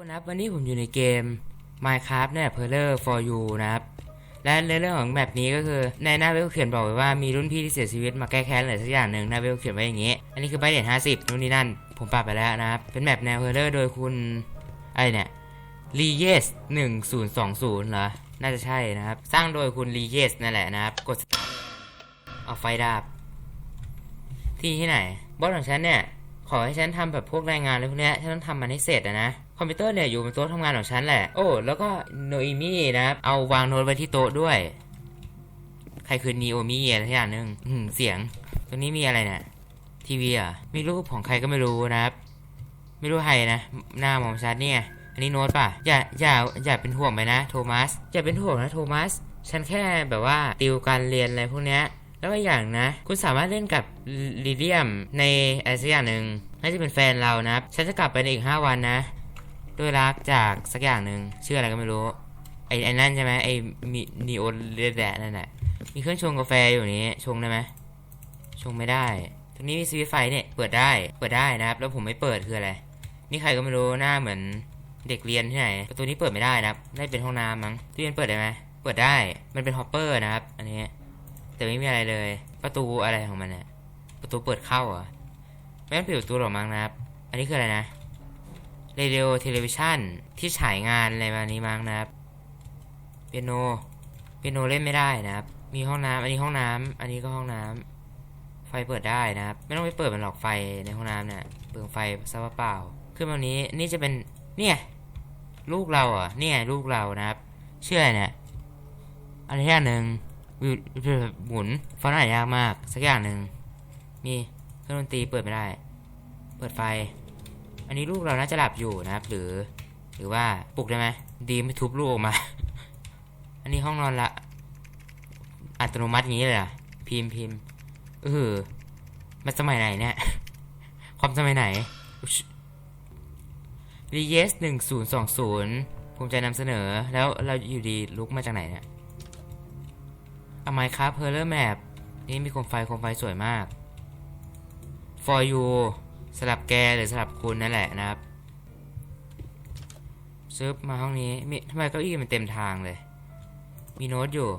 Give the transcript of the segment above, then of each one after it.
คุณครับวันนี้ผมอยู่ในเกม Minecraft เนี่ย p e r l e r for you นะครับ และในเรื่องของแบบนี้ก็คือในหน้าเว็บเขียนบอกไว้ว่ามีรุ่นพี่ที่เสียชีวิตมาแก้แค้นอะไรสักอย่างหนึ่งหน้าเว็บเขียนไว้อย่างนี้ อันนี้คือใบเด่น50นู่นนี่นั่น ผมปรับไปแล้วนะครับ เป็นแบบแนว p e r l e r โดยคุณอะไรเนี่ย r e y e s 1020เหรอ น่าจะใช่นะครับ สร้างโดยคุณ r e y e s นั่นแหละนะครับ กดเอาไฟดับที่ที่ไหนบอสของฉันเนี่ยขอให้ฉันทำแบบพวกรายงานอะไรพวกเนี้ยฉันต้องทำมันให้เสร็จนะ คอมพิวเตอร์เนี่ยอยู่บนโต๊ะทำงานของฉันแหละ โอ้ แล้วก็โนอิมี่นะครับ เอาวางโน้ตไว้ที่โต๊ะด้วย ใครคือนีโอมี่อะไรอย่างหนึงเสียง ตรงนี้มีอะไรเนี่ย ทีวีอะมีรูปของใครก็ไม่รู้นะครับ ไม่รู้ใครนะ หน้ามอมชัดเนี่ย อันนี้โน้ตป่ะ อย่า อย่า อย่าเป็นห่วงไปนะ โทมัส อย่าเป็นห่วงนะโทมัส ฉันแค่แบบว่าติวการเรียนอะไรพวกเนี้ยแล้วก็อย่างนะ คุณสามารถเล่นกับลิเลียมในอะไรสักอย่างหนึ่งน่าจะเป็นแฟนเรานะครับฉันจะกลับไปในอีก 5 วันนะ ด้วยรักจากสักอย่างหนึ่งชื่ออะไรก็ไม่รู้ ไอ้ไอ้นั่นใช่ไหมไอ้มีนีโอเรดแดนั่นแหละมีเครื่องชงกาแฟอยู่นี้ชงได้ไหมชงไม่ได้ตรงนี้มีสวิตไฟเนี่ยเปิดได้เปิดได้นะครับ แล้วผมไม่เปิดคืออะไรนี่ใครก็ไม่รู้หน้าเหมือนเด็กเรียนที่ไหนประตูนี้เปิดไม่ได้นะครับน่าจะเป็นห้องน้ำมั้งที่เรียนเปิดได้ไหมเปิดได้มันเป็นฮอปเปอร์นะครับ อันนี้แต่ไม่มีอะไรเลย ประตูอะไรของมันเนี่ยประตูเปิดเข้าอะไม่ต้องปิดประตูหรอกมั้งนะครับ อันนี้คืออะไรนะ เรดิโอเทเลวิชันที่ฉายงานอะไรประมาณนี้มั้งนะครับเปียโนเปียโนเล่นไม่ได้นะครับ มีห้องน้ำอันนี้ห้องน้ำอันนี้ก็ห้องน้ำไฟเปิดได้นะครับ ไม่ต้องไปเปิดมันหรอกไฟในห้องน้ำเนี่ยเปลืองไฟซะเปล่าขึ้นมานี้นี่จะเป็นเนี่ยลูกเราอะเนี่ยลูกเรานะครับ เชื่ออะไรเนี่ยอะไรอย่างหนึ่งวิวหมุนฟอนต์อ่านยากมาก สักอย่างหนึ่งมีเครื่องดนตรีเปิดไม่ได้ เปิดไฟ อันนี้ลูกเราน่าจะหลับอยู่นะครับ หรือ หรือว่าปลุกได้ไหมดีไม่ทุบลูกออกมา อันนี้ห้องนอนละอัตโนมัติอย่างนี้เลยอะพิมพ์พิมพ์เออมันสมัยไหนเนี่ย ความสมัยไหนรีเยสหนึ่งศูนย์สองศูนย์ภูมิใจนำเสนอ แล้วเราอยู่ดีลุกมาจากไหนเนี่ยเอาไมครับเพอร์เลอร์แมปนี่มีโคมไฟโคมไฟสวยมาก for you สลับแกหรือสลับคุณนั่นแหละนะครับซึบมาห้องนี้มีทำไมเก้าอี้มันเต็มทางเลย มีโน้ตอยู่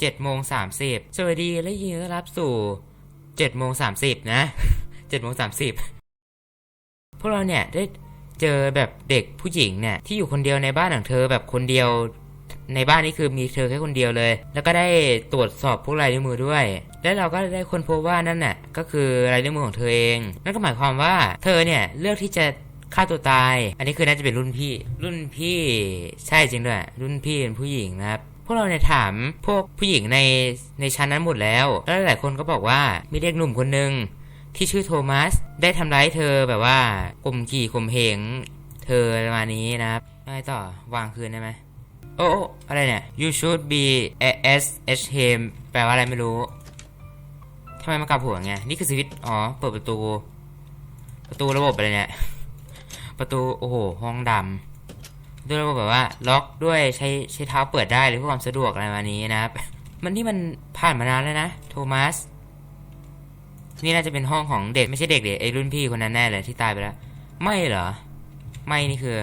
เจ็ดโมงสามสิบสวัสดีและยินดีต้อนรับสู่เจ็ดโมงสามสิบนะเจ็ดโมงสามสิบพวกเราเนี่ยได้เจอแบบเด็กผู้หญิงเนี่ยที่อยู่คนเดียวในบ้านของเธอแบบคนเดียว ในบ้านนี้คือมีเธอแค่คนเดียวเลย แล้วก็ได้ตรวจสอบพวกลายนิ้วมือด้วย แล้วเราก็ได้ค้นพบว่านั่นน่ะก็คือลายนิ้วมือของเธอเอง นั่นก็หมายความว่าเธอเนี่ยเลือกที่จะฆ่าตัวตาย อันนี้คือน่าจะเป็นรุ่นพี่ รุ่นพี่ใช่จริงด้วย รุ่นพี่เป็นผู้หญิงนะครับพวกเราเนี่ยถามพวกผู้หญิงในในชั้นนั้นหมดแล้ว แล้วหลายคนก็บอกว่ามีเด็กหนุ่มคนหนึ่งที่ชื่อโทมัสได้ทำร้ายเธอแบบว่าข่มขี่ข่มเหงเธอประมาณนี้นะครับไรต่อวางคืนได้ไหม โอ้อะไรเนี่ย you should be s h him แปลว่าอะไรไม่รู้ทำไมมันกลับหัวไง นี่คือสวิตช์อ๋อ เปิดประตู ประตูระบบอะไรเนี่ย ประตู โอ้โห ห้องดำด้วยระบบแบบว่า ล็อกด้วยใช้ใช้เท้าเปิดได้หรือเพื่อความสะดวกอะไรมานี้นะครับ มันนี่มันผ่านมานานแล้วนะ โทมัส นี่น่าจะเป็นห้องของเด็ก ไม่ใช่เด็กเด็กไอ้รุ่นพี่คนนั้นแน่เลยที่ตายไปแล้ว ไม่เหรอ ไม่นี่คือ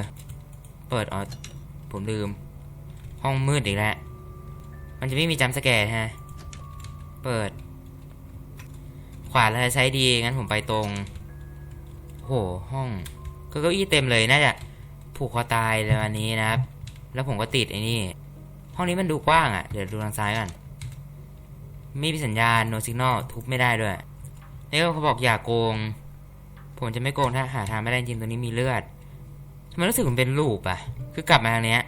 เปิดอ๋อผมลืม ห้องมืดอีกแล้ว มันจะไม่มีจัมป์สแกร์ฮะ เปิด ขวาแล้วใช้ดีงั้นผมไปตรงโหห้องก็เก้าอี้เต็มเลยน่าจะผูกคอตายเลยวันนี้นะครับ แล้วผมก็ติดไอ้นี่ ห้องนี้มันดูกว้างอะ่ะ เดี๋ยวดูทางซ้ายก่อนไม่มีสัญญาณ no signal ทุบไม่ได้ด้วยนี่ก็เขาบอกอย่าโกง ผมจะไม่โกงถ้าหาทางไม่ได้จริงตัวนี้มีเลือดทำไมรู้สึกมันเป็นลูปอะคือกลับมาทางเนี้ย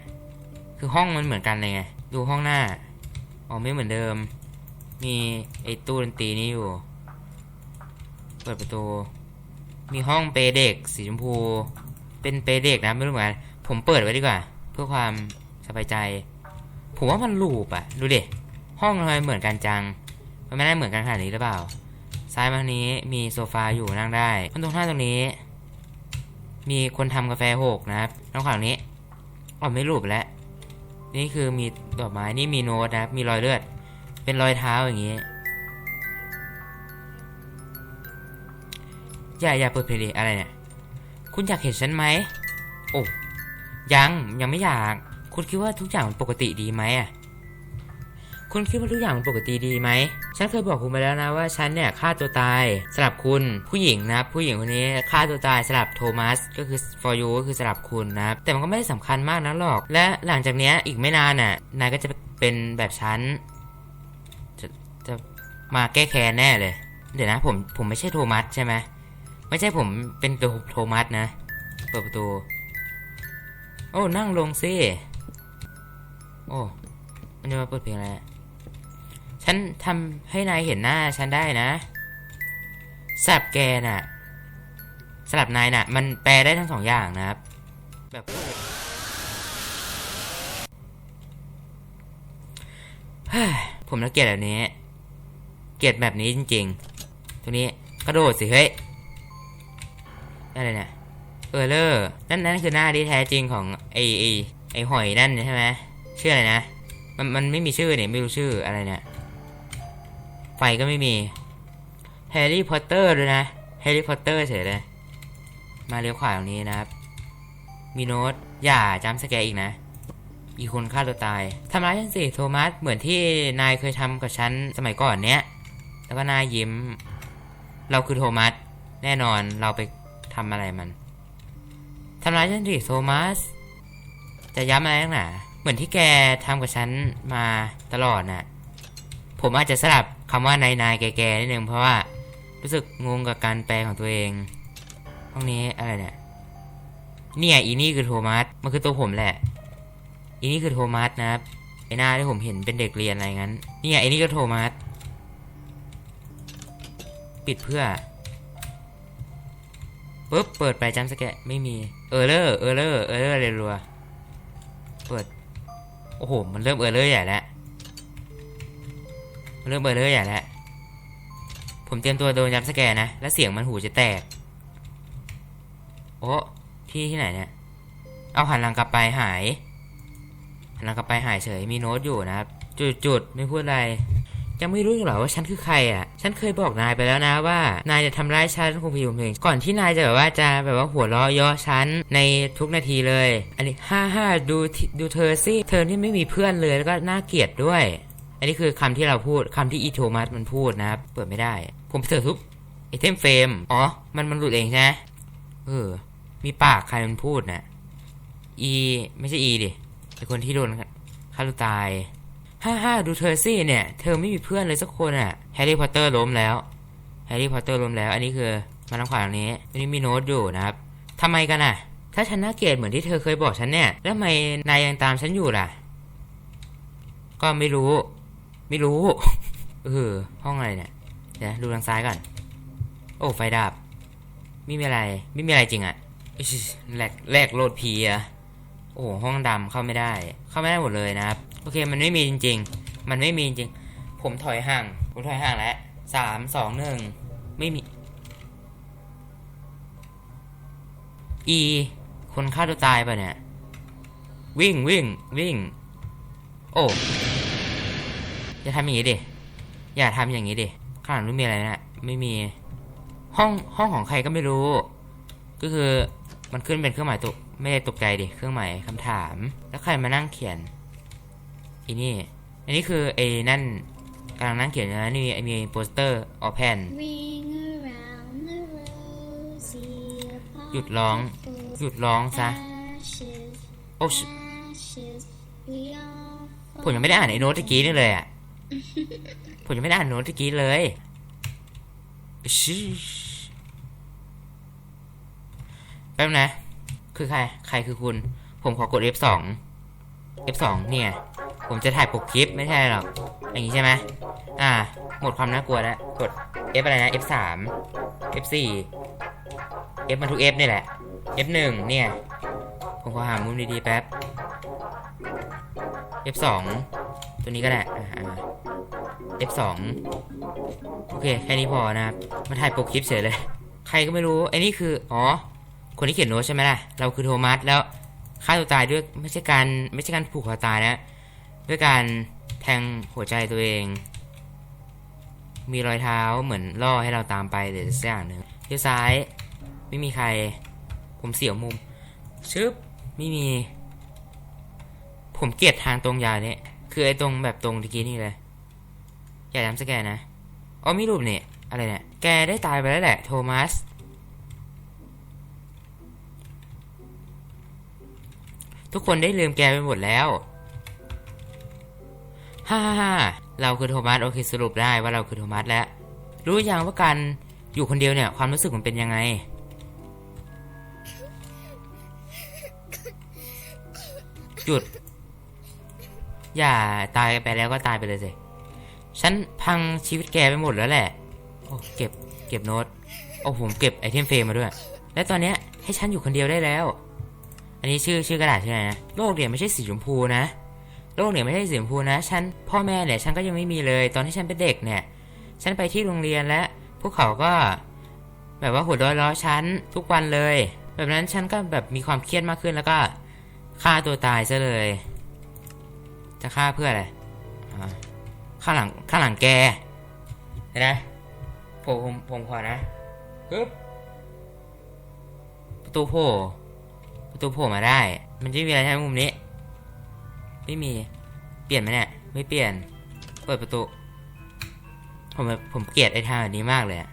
คือห้องมันเหมือนกันเลยไง ดูห้องหน้า อ๋อไม่เหมือนเดิม มีไอ้ตู้ดนตรีนี้อยู่ เปิดประตู มีห้องเปรย์เด็กสีชมพู เป็นเปรย์เด็กนะไม่รู้เหมือนกัน ผมเปิดไว้ดีกว่า เพื่อความสบายใจ ผมว่ามันลูปอะดูดิห้องทำไมเหมือนกันจัง มันไม่ได้เหมือนกันขนาดนี้หรือเปล่า ซ้ายมาทางนี้มีโซฟาอยู่นั่งได้ข้างตรงหน้าตรงนี้ มีคนทำกาแฟหกนะครับตรงฝั่งนี้อ๋อไม่รูปแล้ว นี่คือมีดอกไม้นี่มีโน้ตนะครับ มีรอยเลือด เป็นรอยเท้าอย่างนี้ อย่าอย่าเปิดเพลงอะไรเนี่ย คุณอยากเห็นฉันไหม โอ้ ยัง ยังไม่อยาก คุณคิดว่าทุกอย่างมันปกติดีไหมอะ คุณคิดว่าทุกอย่างมันปกติดีไหม ฉันเคยบอกคุณไปแล้วนะว่าฉันเนี่ยฆ่าตัวตายสลับคุณ ผู้หญิงนะผู้หญิงคนนี้ฆ่าตัวตายสลับโทมัสก็คือ for you ก็คือสลับคุณนะแต่มันก็ไม่ได้สำคัญมากนักหรอก และหลังจากเนี้ยอีกไม่นานน่ะนายก็จะเป็นแบบฉันจะจะมาแก้แค้นแน่เลย เดี๋ยวนะผมผมไม่ใช่โทมัสใช่ไหมไม่ใช่ผมเป็นตัวโทมัสนะเปิดประตู โอ้นั่งลงสิโอ้มันจะมาเปิดเพลงอะไร ฉันทำให้นายเห็นหน้าฉันได้นะสลับแกน่ะสลับนายน่ะ มันแปลได้ทั้งสองอย่างนะครับ แบบผมรังเกียจแบบนี้ เกลียดแบบนี้จริง ๆตัวนี้กระโดดสิเฮ้ยอะไรเนี่ยเออเลอร์นั่นนั่นคือหน้าที่แท้จริงของไอไอไอหอยนั่นใช่ไหมชื่ออะไรนะ มันมันไม่มีชื่อเนี่ยไม่รู้ชื่ออะไรเนี่ย ฟก็ไม่มีแฮร์รี่พอตเตอร์ด้วยนะแฮร์รี่พอตเตอร์เฉยเลย มาเลี้ยวขวาตรงนี้นะครับ มีโน้ตอย่าจำสแกอีกนะ อีคนฆ่าตัวตายทำร้ายฉันสิโทมัสเหมือนที่นายเคยทำกับฉันสมัยก่อนเนี้ย แล้วก็นายยิ้ม เราคือโทมัสแน่นอนเราไปทำอะไรมันทำร้ายฉันสิโทมัสจะย้ำอะไรนักหนาเหมือนที่แกทำกับฉันมาตลอดน่ะผมอาจจะสลับ คำว่านายนายแก่ๆนิดนึงเพราะว่ารู้สึกงงกับการแปลของตัวเอง ห้องนี้อะไรเนี่ยเนี่ยอีนี่คือโทมัสมันคือตัวผมแหละ อีนี่คือโทมัสนะครับไอหน้าที่ผมเห็นเป็นเด็กเรียนอะไรงั้นเนี่ยไอนี่ก็โทมัสปิดเพื่อปุ๊บเปิดไปจำสแกะไม่มีเออเลอร์เออเลอร์เออเลอร์เรัวเปิดโอ้โหมันเริ่มเออเลอร์ใหญ่แล้ว เริ่มเบลอเลยใหญ่แล้ว ผมเตรียมตัวโดนยับสแกนนะ แล้วเสียงมันหูจะแตก โอ้ที่ที่ไหนเนี่ย เอาหันหลังกลับไปหาย หันหลังกลับไปหายเฉย มีโน้ตอยู่นะครับ จุดจุดๆไม่พูดอะไรยังไม่รู้เหรอว่าฉันคือใครอะ ฉันเคยบอกนายไปแล้วนะว่า นายจะทำร้ายฉันคงพิวเพลงก่อนที่นายจะแบบว่าจะแบบว่าหัวเราะย่อฉันในทุกนาทีเลย อันนี้ฮ่าฮ่าดูดูเธอสิ เธอที่ไม่มีเพื่อนเลยแล้วก็น่าเกลียดด้วย อันนี้คือคำที่เราพูดคำที่อีโทมัสมันพูดนะครับ เปิดไม่ได้ ผมเสิร์ชทุบไอเทมเฟรมอ๋อ มันมันหลุดเองใช่ไหมเออ มีปากใครมันพูดนะอี ไม่ใช่อีดิไอคนที่โดนฆ่าตัวตายฮ่าฮ่าดูเธอสิเนี่ย เธอไม่มีเพื่อนเลยสักคนอะแฮร์รี่พอตเตอร์ล้มแล้วแฮร์รี่พอตเตอร์ล้มแล้ว อันนี้คือมาทางขวาตรงนี้อันนี้มีโน้ตอยู่นะครับทำไมกันอะ ถ้าฉันน่าเกลียดเหมือนที่เธอเคยบอกฉันเนี่ย แล้วทำไมนายยังตามฉันอยู่ล่ะ ก็ไม่รู้ ไม่รู้ เออ ห้องอะไรเนี่ย เดี๋ยวดูทางซ้ายก่อน โอ้ ไฟดับ ไม่มีอะไร ไม่มีอะไรจริงอะแหลกแหลกโหลดผีอะโอ้ห้องดำเข้าไม่ได้ เข้าไม่ได้หมดเลยนะครับ โอเค มันไม่มีจริง ๆ มันไม่มีจริง ผมถอยห่าง ผมถอยห่างแล้วสาม สอง หนึ่ง ไม่มี อี คนฆ่าตัวตายป่ะเนี่ย วิ่งวิ่งวิ่ง โอ้ อย่าทำอย่างนี้ดิอย่าทำอย่างนี้ดิข้างหลังนู้นมีอะไรนะไม่มีห้องห้องของใครก็ไม่รู้ ก็คือมันขึ้นเป็นเครื่องหมายตกไม่ได้ตกใจดิเครื่องหมายคำถาม แล้วใครมานั่งเขียนอีนี่อันนี้คือไอ้นั่นกำลังนั่งเขียนอยู่นะนี่มีโปสเตอร์ออแผ่น Ring around the rosy หยุดร้อง หยุดร้องซะ ashes, โอ้ชิ ashes, we all ผมยังไม่ได้อ่านไอ้โน้ตตะกี้นี่เลยอะ ผมยังไม่ได้อ่านโน้ตตะกี้เลยชิแป๊บนะ คือใคร ใครคือคุณ ผมขอกด F2 F2 เนี่ย ผมจะถ่ายปกคลิปไม่ใช่หรอก อย่างนี้ใช่ไหม อ่า หมดความน่ากลัวแล้ว กด F อะไรนะ F3 F4 F มาทุก F นี่แหละ F1 เนี่ย ผมขอหามุมดีๆแป๊บ F2 ตัวนี้ก็ได้อ่าอ่า F2 โอเค แค่นี้พอนะครับ มาถ่ายปกคลิปเฉยเลย ใครก็ไม่รู้ ไอ้นี่คือ อ๋อ คนที่เขียนโน้ตใช่ไหมล่ะ เราคือโทมัส แล้วฆ่าตัวตายด้วยไม่ใช่การไม่ใช่การผูกคอตายนะ ด้วยการแทงหัวใจตัวเอง มีรอยเท้าเหมือนล่อให้เราตามไปหรือสักอย่างหนึ่งเลี้ยวซ้าย ไม่มีใคร ผมเสียวมุมชึบไม่มี ผมเกลียดทางตรงยาวเนี่ย คือไอ้ตรงแบบตรงตะกี้นี่เลย อย่าย้ำสแกนนะอ๋อมีรูปเนี่ย อะไรเนี่ย แกได้ตายไปแล้วแหละ โทมัส ทุกคนได้ลืมแกไปหมดแล้วฮ่าฮ่าฮ่าเราคือโทมัส โอเคสรุปได้ว่าเราคือโทมัสแล้ว รู้ยังว่าการอยู่คนเดียวเนี่ย ความรู้สึกมันเป็นยังไง หยุด อย่าตายไปแล้วก็ตายไปเลยสิ ฉันพังชีวิตแกไปหมดแล้วแหละ โอ้เก็บเก็บโน้ต โอ้ผมเก็บไอเทมเฟรมมาด้วย และตอนเนี้ยให้ฉันอยู่คนเดียวได้แล้ว อันนี้ชื่อชื่อกระดาษชื่ออะไรนะโลกเนี่ยไม่ใช่สีชมพูนะ โลกเนี่ยไม่ใช่สีชมพูนะ ฉันพ่อแม่เนี่ยฉันก็ยังไม่มีเลย ตอนที่ฉันเป็นเด็กเนี่ย ฉันไปที่โรงเรียนและพวกเขาก็แบบว่าหัวร้อยล้อฉันทุกวันเลย แบบนั้นฉันก็แบบมีความเครียดมากขึ้นแล้วก็ฆ่าตัวตายซะเลย จะฆ่าเพื่ออะไรอ่าข้างหลังข้างหลังแกเห็นไหมผมผมผมขอนะปึ๊บประตูโผล่ประตูโผล่มาได้ มันจะมีอะไรใช่ไหมมุมนี้ ไม่มีเปลี่ยนไหมเนี่ยไม่เปลี่ยน เปิดประตู ผมผมเกลียดไอ้ทางแบบนี้มากเลยอะ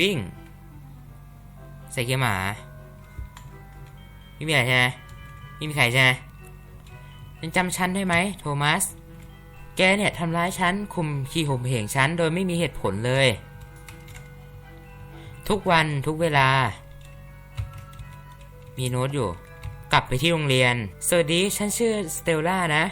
วิ่งใส่เกียร์หมา ไม่มีอะไรใช่ไหมไม่มีใครใช่ไหม ยังจำฉันได้ไหมโทมัส แกเนี่ยทำร้ายฉันคุมขี้ห่มเหงฉันโดยไม่มีเหตุผลเลย ทุกวันทุกเวลา มีโน้ตอยู่ กลับไปที่โรงเรียน สวัสดี ฉันชื่อสเตลล่านะ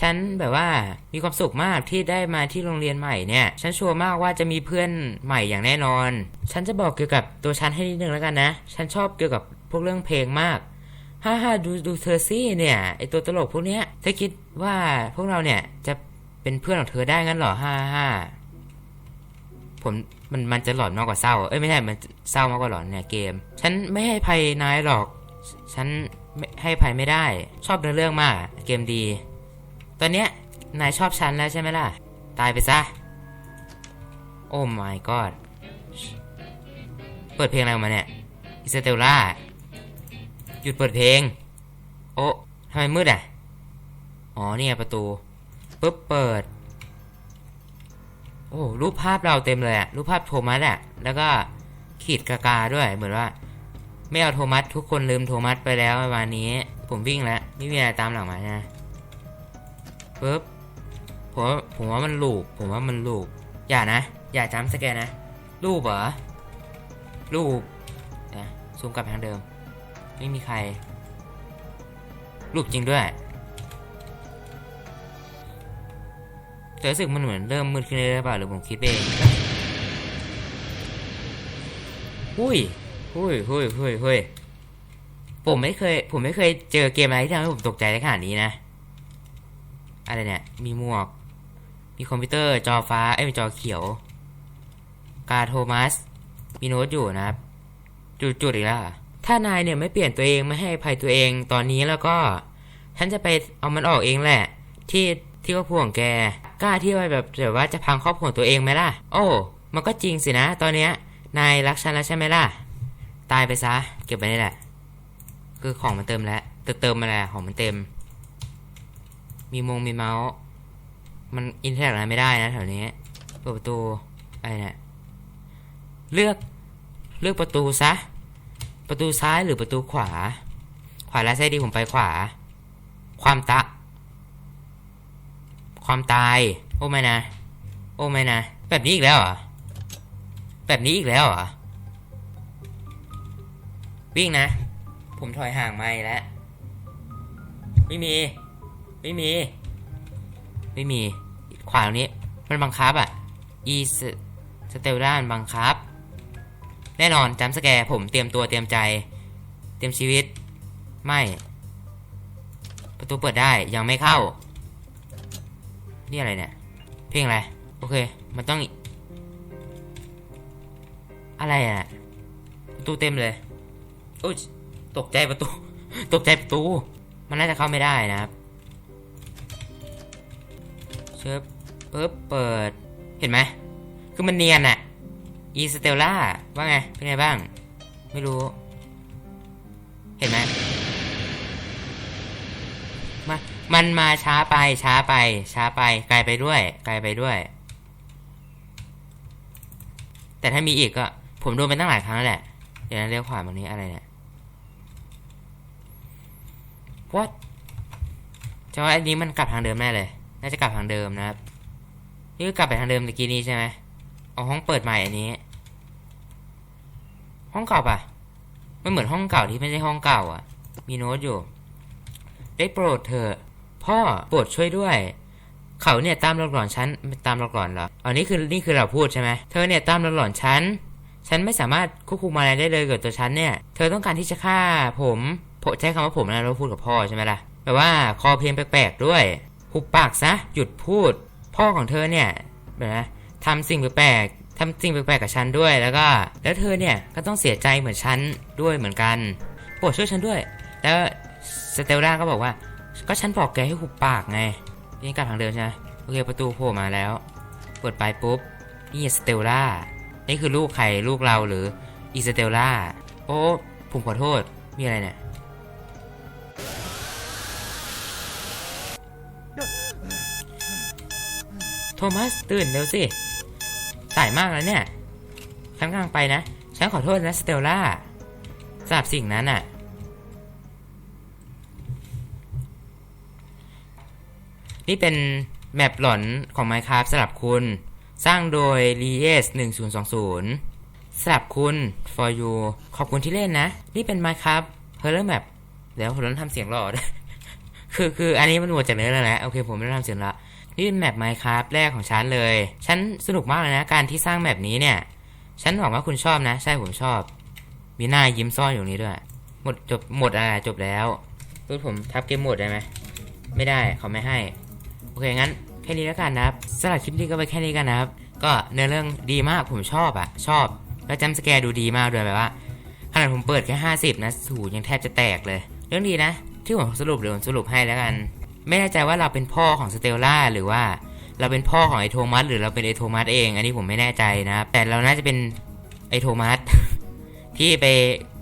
ฉันแบบว่ามีความสุขมากที่ได้มาที่โรงเรียนใหม่เนี่ย ฉันชัวร์มากว่าจะมีเพื่อนใหม่อย่างแน่นอน ฉันจะบอกเกี่ยวกับตัวฉันให้นิดนึงแล้วกันนะ ฉันชอบเกี่ยวกับพวกเรื่องเพลงมาก ฮ่าฮ่าดูดูเธอสิเนี่ยไอตัวตลกพวกเนี้ยเธอคิดว่าพวกเราเนี่ยจะเป็นเพื่อนของเธอได้งั้นเหรอฮ่าฮ่าผมมันมันจะหลอนมากกว่าเศร้า เอ้ยไม่ใช่ มันเศร้ามากกว่าหลอนเนี่ยเกม ฉันไม่ให้ภัยนายหรอก ฉันให้ภัยไม่ได้ ชอบเนื้อเรื่องมาก เกมดี ตอนเนี้ยนายชอบฉันแล้วใช่ไหมล่ะ ตายไปซะ โอ้ my god เปิดเพลงอะไรมาเนี่ยอิสเตลล่า หยุดเปิดเพลง โอ้ทำไมมืดอะ อ๋อนี่ไงประตูปุ๊บเปิด โอ้รูปภาพเราเต็มเลยอะรูปภาพโทมัสอะแล้วก็ขีดกากาด้วยเหมือนว่า ไม่เอาโทมัสทุกคนลืมโทมัสไปแล้วประมาณนี้ ผมวิ่งแล้วไม่มีอะไรตามหลังมานะปุ๊บผมว่าผมว่ามันลูก ผมว่ามันลูก อย่านะ อย่าจำสแกนนะรูปเหรอรูปนะซูมกลับทางเดิม ไม่มีใครรูปจริงด้วยแต่รู้สึกมันเหมือนเริ่มมืดขึ้นเรื่อยๆเปล่าหรือผมคิดเองหุ้ยหุ้ยหุ้ยหุ้ยหุ้ยผมไม่เคย ผมไม่เคยเจอเกมอะไรที่ทำให้ผมตกใจได้ขนาดนี้นะ อะไรเนี่ย มีหมวก มีคอมพิวเตอร์จอฟ้า เอ้ยจอเขียว กาโทมัส มีโน้ตอยู่นะครับ จุดๆอีกแล้ว ถ้านายเนี่ยไม่เปลี่ยนตัวเองไม่ให้อภัยตัวเองตอนนี้แล้วก็ ฉันจะไปเอามันออกเองแหละ ที่ที่ครอบครัวงแกกล้าที่ว่าแบบแบบว่าจะพังครอบครัวตัวเองไหมล่ะ โอ้ มันก็จริงสินะ ตอนเนี้ยนายรักฉันแล้วใช่ไหมล่ะ ตายไปซะ เก็บไว้นี่แหละ คือของมันเติมแล้วเติมเติมมาแล้วของมันเต็ม มีมงมีเมาส์มันอินเทอร์แอะไรไม่ได้นะแถวนี้เปิดประตูอะไรเนี่ยเลือกเลือกประตูซะ ประตูซ้ายหรือประตูขวา ขวาและซ้ายดีผมไปขวา ความตะ ความตาย โอ้ไม่นะ โอ้ไม่นะ แบบนี้อีกแล้วเหรอ แบบนี้อีกแล้วเหรอ วิ่งนะ ผมถอยห่างไม่แล้ว ไม่มี ไม่มี ไม่มี ขวาตรงนี้ มันบังคับอะ อีสสเตลด้านบังคับ แน่นอนจำสแกร์ผมเตรียมตัวเตรียมใจ เตรียมชีวิต ไม่ ประตูเปิดได้ยังไม่เข้า นี่อะไรเนี่ย เพลงอะไร โอเค มันต้อง อะไรอะ ประตูเต็มเลยโอ้ยตกใจประตู ตกใจประตู มันน่าจะเข้าไม่ได้นะครับ เชิบปึ๊บเปิด เห็นไหม คือมันเนียนอะ อีสเตลล่าว่าไง เป็นไงบ้าง ไม่รู้ เห็นไหมมามันมาช้าไปช้าไป ช้าไป ไกลไปด้วย ไกลไปด้วย แต่ถ้ามีอีกก็ ผมโดนไปตั้งหลายครั้งแล้วแหละ เดี๋ยวนะเลี้ยวขวาตรงนี้อะไรเนี่ย what จะว่าอันนี้มันกลับทางเดิมแน่เลย น่าจะกลับทางเดิมนะครับ นี่ก็กลับไปทางเดิมตะกี้นี้ใช่ไหม เอาห้องเปิดใหม่อันนี้ ห้องเก่าปะมันเหมือนห้องเก่าที่ไม่ใช่ห้องเก่าอะ มีโน้ตอยู่ ได้โปรดเถอะพ่อโปรดช่วยด้วย เขาเนี่ยตามหลอกหลอนฉันตามหลอกหลอนเหรออ๋อนี่คือนี่คือเราพูดใช่ไหมเธอเนี่ยตามหลอกหลอนฉันฉันไม่สามารถควบคุมอะไรได้เลยเกิดตัวฉันเนี่ย เธอต้องการที่จะฆ่าผมใช้คำว่าผมนะเราพูดกับพ่อใช่ไหมล่ะแบบว่าคอเพลงแปลกๆด้วย หุบปากซะ หยุดพูด พ่อของเธอเนี่ยแบบนะ ทำสิ่งแปลกๆทำสิ่งแปลกๆกับฉันด้วยแล้วก็ แล้วเธอเนี่ยก็ต้องเสียใจเหมือนฉันด้วยเหมือนกันโปรดช่วยฉันด้วย แล้วสเตลล่าก็บอกว่า ก็ฉันบอกแกให้หุบปากไงนี่กลับทางเดิมใช่ไหมโอเคประตูโผล่มาแล้วเปิดไปปุ๊บนี่สเตลล่านี่คือลูกใครลูกเราหรืออีสเตลล่าโอ้ผมขอโทษมีอะไรเนี่ยโทมัสตื่นเร็วสิายมากแล้วเนี่ยฉันกำลังไปนะ ฉันขอโทษนะสเตลล่าสำหรับสิ่งนั้นอะนี่เป็นแมปหลอนของ Minecraft สำหรับคุณ สร้างโดย l e s 1020สำหรับคุณ for you ขอบคุณที่เล่นนะ นี่เป็น Minecraft Horror Map เดี๋ยวผมต้องทำเสียงหล่อด คือคืออันนี้มันหมดจากเนื้อแล้วนะ โอเคผมไม่ต้องทำเสียงละ นี่เป็นแมป Minecraft แรกของฉันเลย ฉันสนุกมากเลยนะ การที่สร้างแมปนี้เนี่ย ฉันหวังว่าคุณชอบนะ ใช่ผมชอบ มีหน้ายิ้มซ่อนอยู่นี้ด้วย หมดจบหมดอะไรจบแล้วรูผมทับเกมหมดได้ไหม ไม่ได้เขาไม่ให้ โอเคงั้นแค่นี้แล้วกันนะครับสำหรับคลิปนี้ก็ไปแค่นี้กันนะครับ ก็เนื้อเรื่องดีมากผมชอบอะชอบ แล้วจำสแกร์ดูดีมากด้วยแบบว่าขนาดผมเปิดแค่ห้าสิบนะสูยังแทบจะแตกเลย เรื่องดีนะ ที่ผมสรุปเดี๋ยวผมสรุปให้แล้วกัน ไม่แน่ใจว่าเราเป็นพ่อของสเตลล่าหรือว่าเราเป็นพ่อของไอโทมัสหรือเราเป็นไอโทมัสเอง อันนี้ผมไม่แน่ใจนะครับแต่เราน่าจะเป็นไอโทมัสที่ไป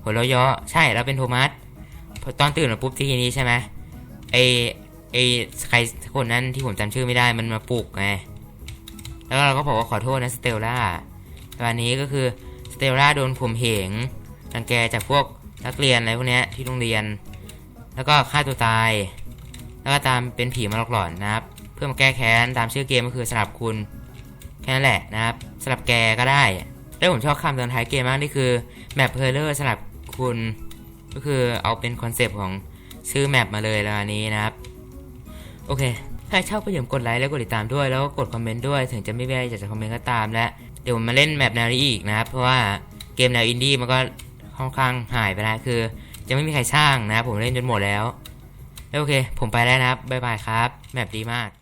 หัวเราะเยาะใช่เราเป็นโทมัสตอนตื่นมาปุ๊บทีนี้ใช่ไหมไอไอใครคนนั้นที่ผมจำชื่อไม่ได้มันมาปลุกไงแล้วเราก็บอกว่าขอโทษนะสเตลล่าตอนนี้ก็คือสเตลล่าโดนข่มเหงรังแกจากพวกนักเรียนอะไรพวกเนี้ยที่โรงเรียน แล้วก็ฆ่าตัวตาย แล้วก็ตามเป็นผีมาหลอกหลอนนะครับ เพื่อมาแก้แค้นตามชื่อเกมก็คือสลับคุณแค่นั้นแหละนะครับสลับแกก็ได้แล้วผมชอบคำตอนท้ายเกมมากนี่คือแมปเพลเลอร์สลับคุณก็คือเอาเป็นคอนเซปต์ของชื่อแมปมาเลยแล้วอันนี้นะครับ โอเค ถ้าชอบก็อย่าลืมกดไลค์แล้วกดติดตามด้วยแล้วก็กดคอมเมนต์ด้วยถึงจะไม่มีอะไรอยากจะคอมเมนต์ก็ตามและเดี๋ยวผมมาเล่นแมปแนวนี้อีกนะครับ เพราะว่าเกมแนวอินดี้มันก็ค่อนข้างหายไปแล้วคือ จะไม่มีใครสร้างนะครับผมเล่นจนหมดแล้ว โอเค ผมไปแล้วนะครับ บ๊ายบายครับ แมปดีมาก